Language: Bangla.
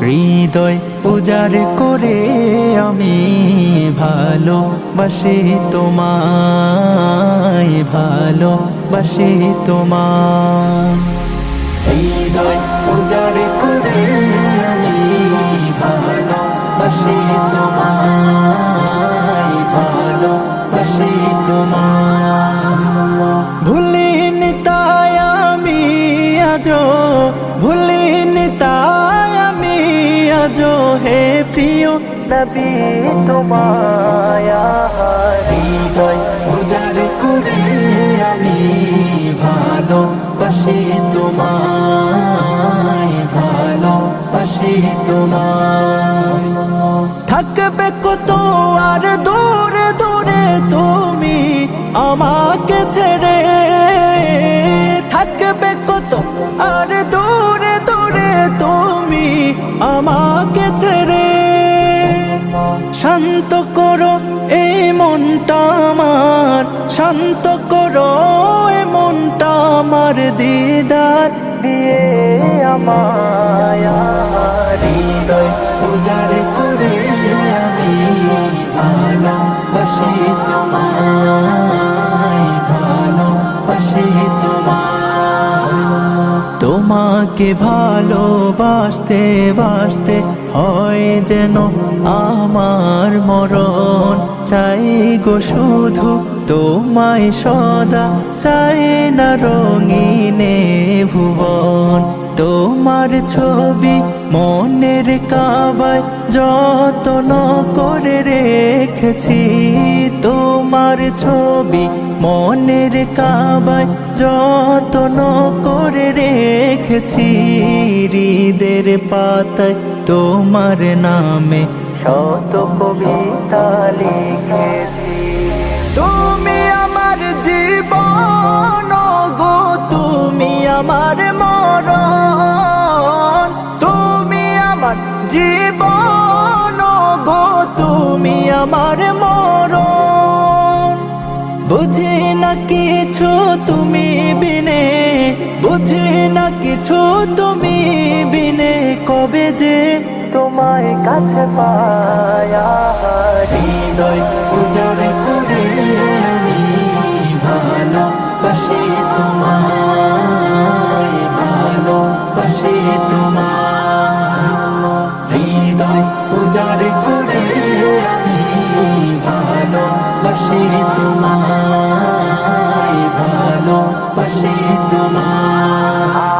হৃদয় উজার করে আমি তোমায়, ভালোবাসি তোমায়। হৃদয় উজার করে আমি ভালোবাসি ভুলিনি তাই আমি আজো ভুলিনি আমি আজো হে প্রিয় নবী তোমায় হৃদয় উজার করে আমি ভালোবাসি তোমায় তোমায়। থাকবে কত আর দূরে দূরে তুমি আমাকে মনটা আমার, শান্ত করো এ মনটা আমার দিদার। দিয়ে আমায় হৃদয় উজার করে আমি ভালোবাসি তোমায়। তোমাকে ভালোবাসতে, বাসতে হয় যেন আমার মরণ। চাই গো শুধু তোমায় সদা, চাই না রঙিনে ভুবন। তোমার ছবি মনের কাবায় যতন করে রেখেছি। তোমার ছবি মনের কাবায় যতন রেখেছি হৃদের পাতায় তোমার নামে। শত কবিতা লিখেছি। তুমি আমার জীবন গো তুমি আমার মরণ। তুমি আমার জীবন গো তুমি আমার মরণ। বুঝি না কিছু তুমি বিনে, বুঝি না কিছু তুমি বিনে, কবে যে তোমায় কাছে পায়া হৃদয় উজাড় করে ভালোবাসি তোমায় ভালোবাসি তোমায়। হৃদয় উজাড় করে ভালোবাসি তোমায় ভালোবাসি তোমায়।